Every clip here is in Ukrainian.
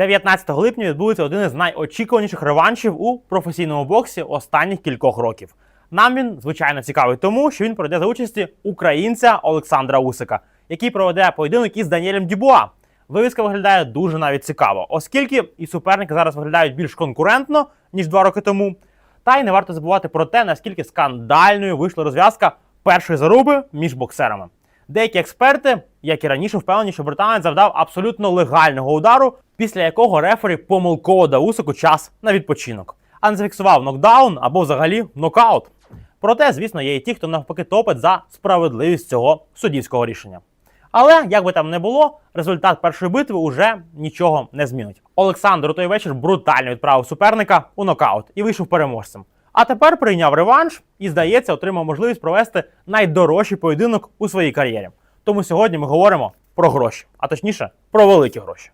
19 липня відбудеться один із найочікуваніших реваншів у професійному боксі останніх кількох років. Нам він звичайно цікавий, тому що він пройде за участі українця Олександра Усика, який проведе поєдинок із Даніелем Дюбуа. Вивіска виглядає дуже навіть цікаво, оскільки і суперники зараз виглядають більш конкурентно ніж два роки тому. Та й не варто забувати про те, наскільки скандальною вийшла розв'язка першої заруби між боксерами. Деякі експерти, як і раніше, впевнені, що британець завдав абсолютно легального удару, після якого рефері помилково дав Усику час на відпочинок, а не зафіксував нокдаун або взагалі нокаут. Проте, звісно, є і ті, хто навпаки топить за справедливість цього суддівського рішення. Але як би там не було, результат першої битви уже нічого не змінить. Олександр у той вечір брутально відправив суперника у нокаут і вийшов переможцем. А тепер прийняв реванш і, здається, отримав можливість провести найдорожчий поєдинок у своїй кар'єрі. Тому сьогодні ми говоримо про гроші, а точніше про великі гроші.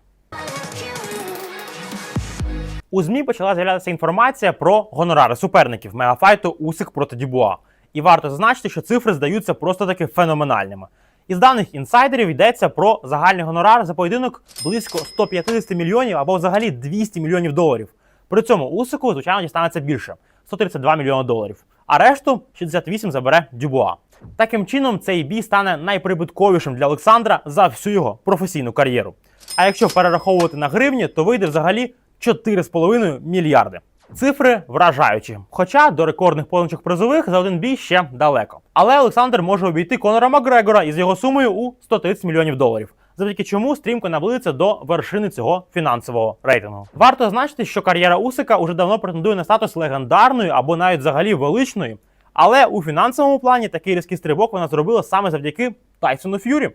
У ЗМІ почала з'являтися інформація про гонорари суперників мегафайту Усик проти Дюбуа. І варто зазначити, що цифри здаються просто таки феноменальними. Із даних інсайдерів йдеться про загальний гонорар за поєдинок близько 150 мільйонів або взагалі 200 мільйонів доларів. При цьому Усику, звичайно, дістанеться більше 132 мільйони доларів. А решту 68 забере Дюбуа. Таким чином, цей бій стане найприбутковішим для Олександра за всю його професійну кар'єру. А якщо перераховувати на гривні, то вийде взагалі 4,5 мільярди. Цифри вражаючі. Хоча до рекордних позначок призових за один бій ще далеко. Але Олександр може обійти Конора Макгрегора із його сумою у 130 мільйонів доларів. Завдяки чому стрімко наблизиться до вершини цього фінансового рейтингу. Варто зазначити, що кар'єра Усика уже давно претендує на статус легендарної або навіть взагалі величної. Але у фінансовому плані такий різкий стрибок вона зробила саме завдяки Тайсону Ф'юрі.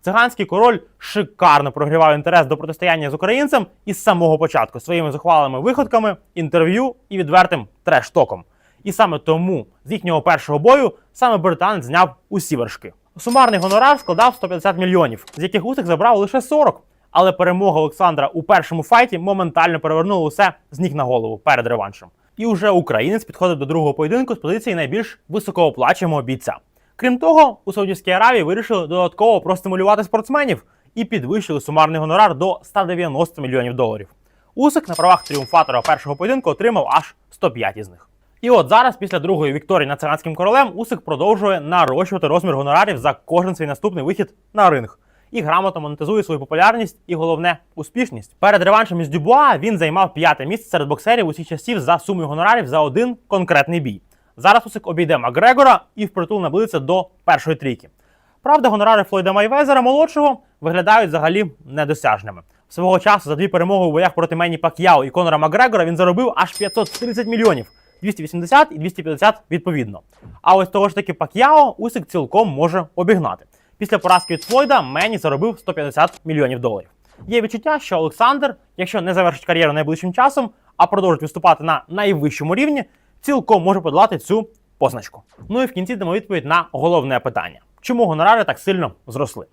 Циганський король шикарно прогрівав інтерес до протистояння з українцем із самого початку своїми зухвалими виходками, інтерв'ю і відвертим треш-током. І саме тому з їхнього першого бою саме британець зняв усі вершки. Сумарний гонорар складав 150 мільйонів, з яких Усик забрав лише 40. Але перемога Олександра у першому файті моментально перевернула усе з ніг на голову перед реваншем. І вже українець підходив до другого поєдинку з позиції найбільш високооплачуваного бійця. Крім того, у Саудівській Аравії вирішили додатково простимулювати спортсменів і підвищили сумарний гонорар до 190 мільйонів доларів. Усик на правах тріумфатора першого поєдинку отримав аж 105 із них. І от зараз, після другої вікторії над циганським королем, Усик продовжує нарощувати розмір гонорарів за кожен свій наступний вихід на ринг. І грамотно монетизує свою популярність і головне успішність. Перед реваншем із Дюбуа він займав п'яте місце серед боксерів усіх часів за сумою гонорарів за один конкретний бій. Зараз Усик обійде Макгрегора і впритул наблизиться до першої трійки. Правда, гонорари Флойда Майвезера молодшого виглядають взагалі недосяжними. Свого часу за дві перемоги у боях проти Мені Пак'яо і Конора Макгрегора він заробив аж 530 мільйонів. 280 і 250 відповідно. А ось того ж таки Пак'яо Усик цілком може обігнати. Після поразки від Флойда Мені заробив 150 мільйонів доларів. Є відчуття, що Олександр, якщо не завершить кар'єру найближчим часом, а продовжить виступати на найвищому рівні, цілком може подолати цю позначку. Ну і в кінці дамо відповідь на головне питання: чому гонорари так сильно зросли?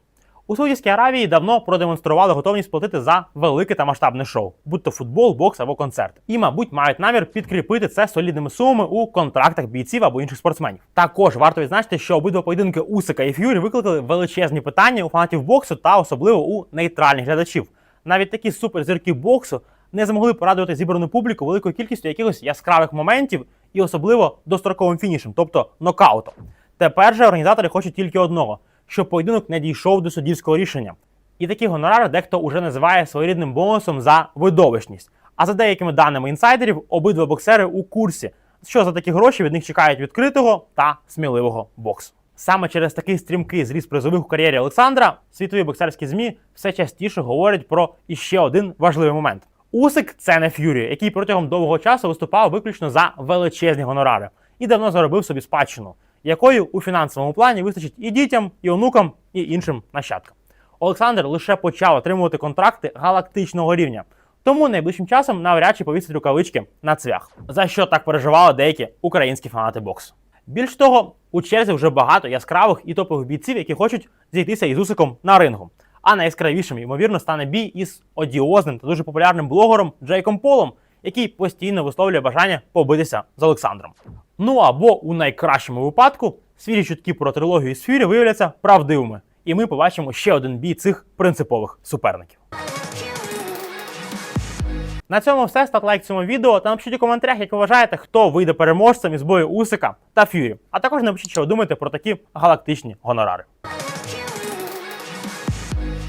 У Саудівській Аравії давно продемонстрували готовність платити за велике та масштабне шоу, будь то футбол, бокс або концерт. І, мабуть, мають намір підкріпити це солідними сумами у контрактах бійців або інших спортсменів. Також варто відзначити, що обидва поєдинки Усика і Ф'юрі викликали величезні питання у фанатів боксу та особливо у нейтральних глядачів. Навіть такі суперзірки боксу не змогли порадувати зібрану публіку великою кількістю якихось яскравих моментів і особливо достроковим фінішем, тобто нокаутом. Тепер же організатори хочуть тільки одного щоб поєдинок не дійшов до суддівського рішення. І такі гонорари дехто уже називає своєрідним бонусом за видовищність. А за деякими даними інсайдерів, обидва боксери у курсі, що за такі гроші від них чекають відкритого та сміливого боксу. Саме через такий стрімкий зріст призових у кар'єрі Олександра світові боксерські змі все частіше говорять про іще один важливий момент. Усик це не Ф'юрі, який протягом довгого часу виступав виключно за величезні гонорари і давно заробив собі спадщину якої у фінансовому плані вистачить і дітям, і онукам, і іншим нащадкам. Олександр лише почав отримувати контракти галактичного рівня, тому найближчим часом навряд чи повісить рукавички на цвях, за що так переживали деякі українські фанати боксу. Більш того, у черзі вже багато яскравих і топових бійців, які хочуть зійтися із Усиком на рингу. А найяскравішим, ймовірно, стане бій із одіозним та дуже популярним блогером Джейком Полом, який постійно висловлює бажання побитися з Олександром. Ну або у найкращому випадку свіжі чутки про трилогію сфірі виявляться правдивими, і ми побачимо ще один бій цих принципових суперників. На цьому все. Ставте лайк цьому відео та напишіть у коментарях, як ви вважаєте, хто вийде переможцем із бою Усика та Ф'юрі. А також напишіть, що ви думаєте про такі галактичні гонорари.